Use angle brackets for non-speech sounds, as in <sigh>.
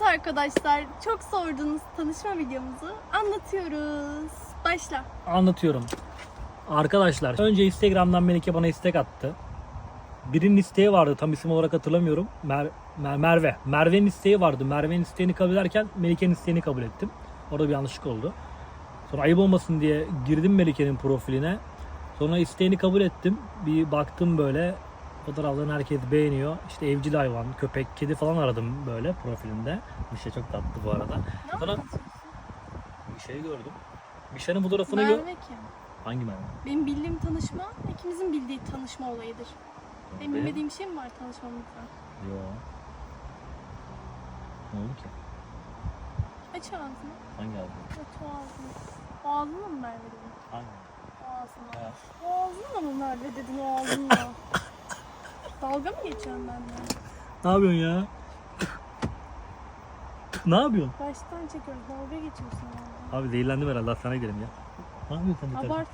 Evet arkadaşlar çok sorduğunuz tanışma videomuzu anlatıyoruz. Başla. Anlatıyorum. Arkadaşlar önce Instagram'dan Melike bana istek attı. Birinin isteği vardı tam isim olarak hatırlamıyorum. Mer- Mer- Merve. Merve'nin isteği vardı. Merve'nin isteğini kabul ederken Melike'nin isteğini kabul ettim. Orada bir yanlışlık oldu. Sonra ayıp olmasın diye girdim Melike'nin profiline. Sonra isteğini kabul ettim. Bir baktım böyle fotoğraflarını herkes beğeniyor. İşte evcil hayvan, köpek, kedi falan aradım böyle profilinde. Bir şey çok tatlı bu arada. Ne bir şey gördüm. Bir şeyin fotoğrafını gör. Merve kim? Hangi Merve? Benim bildiğim tanışma ikimizin bildiği tanışma olayıdır. Benim bilmediğim bir şey mi var tanışmamızda? Yo. Ne oldu ki? Aç ağzını. Hangi abi? Aç o ağzını. O ağzına mı Merve dedin? Hangi? O ağzına. Ha. O ağzına mı Merve dedin o ağzına? <laughs> Dalga mı geçiyorsun benimle? Ne yapıyorsun ya? ne yapıyorsun? Baştan çekiyoruz. Dalga geçiyorsun yani. Abi zehirlendim herhalde hastaneye gidelim ya. Ne yapıyorsun sen? Abart.